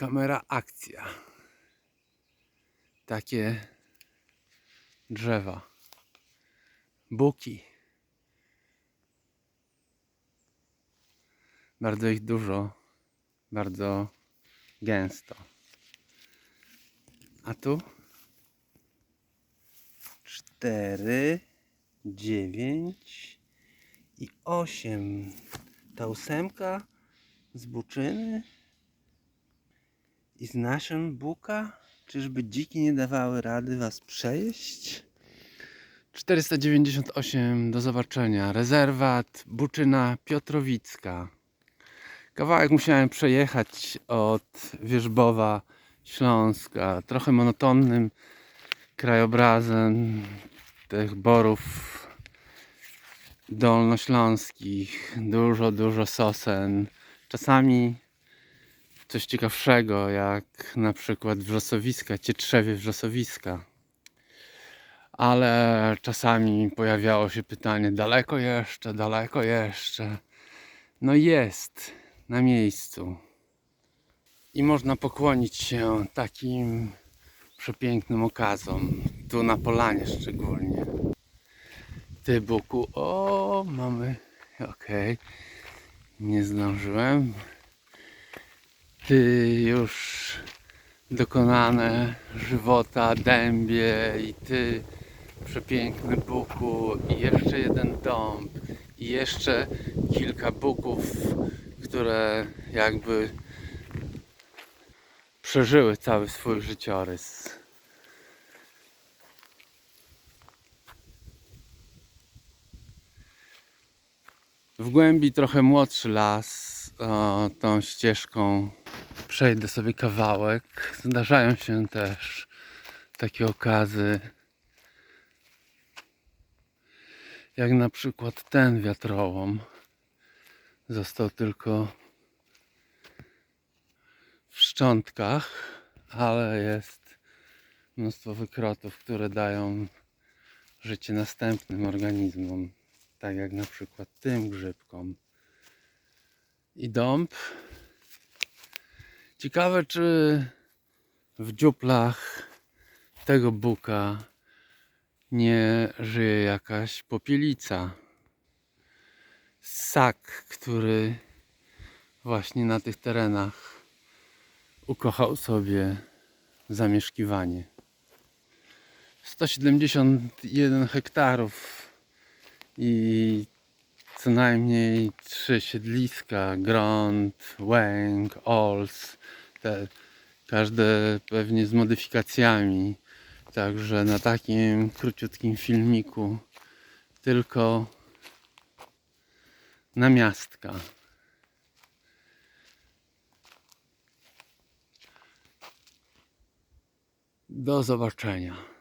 kamera akcja. Takie drzewa. Buki. Bardzo ich dużo. Bardzo gęsto. A tu? Cztery, dziewięć i osiem. Ta ósemka z buczyny i z nasion buka? Czyżby dziki nie dawały rady was przejeść? 498 do zobaczenia. Rezerwat Buczyna Piotrowicka. Kawałek musiałem przejechać od Wierzbowa Śląska. Trochę monotonnym krajobrazem tych borów dolnośląskich. Dużo, dużo sosen. Czasami coś ciekawszego, jak na przykład wrzosowiska, cietrzewie wrzosowiska. Ale czasami pojawiało się pytanie, daleko jeszcze, daleko jeszcze. No jest, na miejscu. I można pokłonić się takim przepięknym okazom. Tu na polanie szczególnie. Ty Buku, o mamy, okej, nie zdążyłem. Ty już dokonane żywota, dębie i ty przepiękny buku i jeszcze jeden dąb i jeszcze kilka buków, które jakby przeżyły cały swój życiorys. W głębi trochę młodszy las, o, tą ścieżką przejdę sobie kawałek. Zdarzają się też takie okazy, jak na przykład ten wiatrołom. Został tylko w szczątkach, ale jest mnóstwo wykrotów, które dają życie następnym organizmom, tak jak na przykład tym grzybkom. I dąb. Ciekawe, czy w dziuplach tego buka nie żyje jakaś popielica. Ssak, który właśnie na tych terenach ukochał sobie zamieszkiwanie. 171 hektarów i co najmniej trzy siedliska, Grąd, Łęk, Ols, te, każde pewnie z modyfikacjami. Także na takim króciutkim filmiku tylko namiastka. Do zobaczenia.